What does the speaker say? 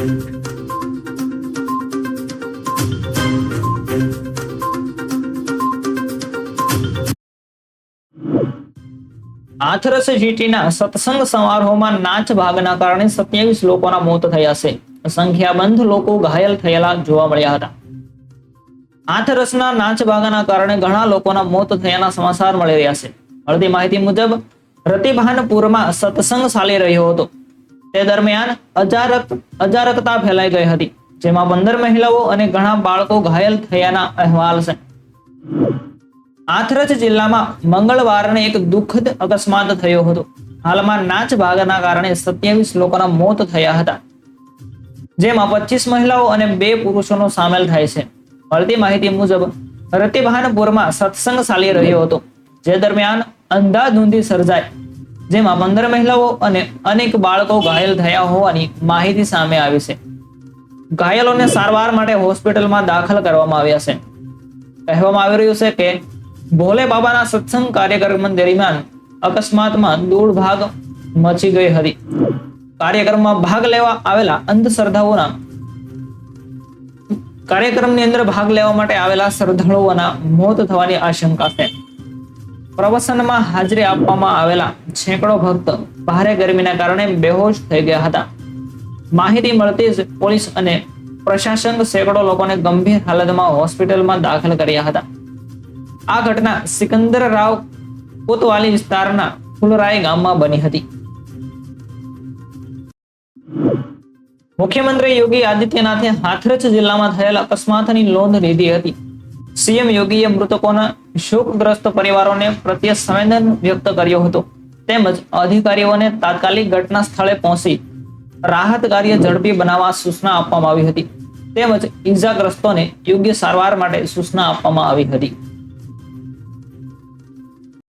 હાથરસ જીટીના સત્સંગ સમારોહમાં નાચ ભાગના કારણે સત્યાવીસ લોકોના મોત થયા છે. સંખ્યાબંધ લોકો ઘાયલ થયેલા જોવા મળ્યા હતા. આથરસના નાચ ભાગના કારણે ઘણા લોકોના મોત થયાના સમાચાર મળી રહ્યા છે. મળતી માહિતી મુજબ, રતિભાનપુરમાં સત્સંગ ચાલી રહ્યો હતો. તે દરમિયાન અજારક અજારકતા ફેલાઈ ગઈ હતી, જેમાં પંદર મહિલાઓ અને ઘણા બાળકો ઘાયલ થયાના અહેવાલ છે. હાથરસ જિલ્લામાં મંગળવારને એક દુઃખદ અકસ્માત થયો હતો. હાલમાં નાચ ભાગના કારણે સત્યાવીસ લોકોના મોત થયા હતા. જેમાં પચીસ મહિલાઓ અને બે પુરુષોનો સામેલ થાય છે. મળતી માહિતી મુજબ રતિભાનપુરમાં સત્સંગ ચાલી રહ્યો હતો, જે દરમિયાન અંધાધૂંધી સર્જાય જેમાં પંદર મહિલાઓ અને અનેક બાળકો ઘાયલ થયા હોવાની માહિતી સામે આવી છે. ઘાયલોને સારવાર માટે હોસ્પિટલમાં દાખલ કરવામાં આવ્યા છે. કહેવામાં આવી રહ્યું છે કે, ભોલે બાબાના સત્સંગ કાર્યક્રમ દરમિયાન અકસ્માતમાં દૂર ભાગ મચી ગઈ હતી. કાર્યક્રમમાં ભાગ લેવા આવેલા અંધશ્રદ્ધાઓના કાર્યક્રમની અંદર ભાગ લેવા માટે આવેલા શ્રદ્ધાળુઓના મોત થવાની આશંકા છે. પ્રવસનમાં હાજરી આપવામાં આવેલા છેકડો ભક્ત ભારે ગરમીના કારણે બેહોશ થઈ ગયા હતા. માહિતી મળતી જ પોલીસ અને પ્રશાસન સેંકડો લોકોને ગંભીર હાલતમાં હોસ્પિટલમાં દાખલ કર્યા હતા. આ ઘટના સિકંદર રાવ કોતવાલી વિસ્તારના ફુલરાય ગામમાં બની હતી. મુખ્યમંત્રી યોગી આદિત્યનાથે હાથરસ જિલ્લામાં થયેલા અકસ્માતની નોંધ લીધી હતી. સીએમ યોગીએ મૃતકોના શોકગ્રસ્ત પરિવારોને પ્રત્યે સંવેદન વ્યક્ત કર્યો હતો. તેમજ અધિકારીઓને તાત્કાલિક ઘટના સ્થળે પહોંચી રાહત કાર્ય ઝડપી બનાવવા સૂચના આપવામાં આવી હતી. તેમજ ઈજાગ્રસ્તોને યોગ્ય સારવાર માટે સૂચના આપવામાં આવી હતી.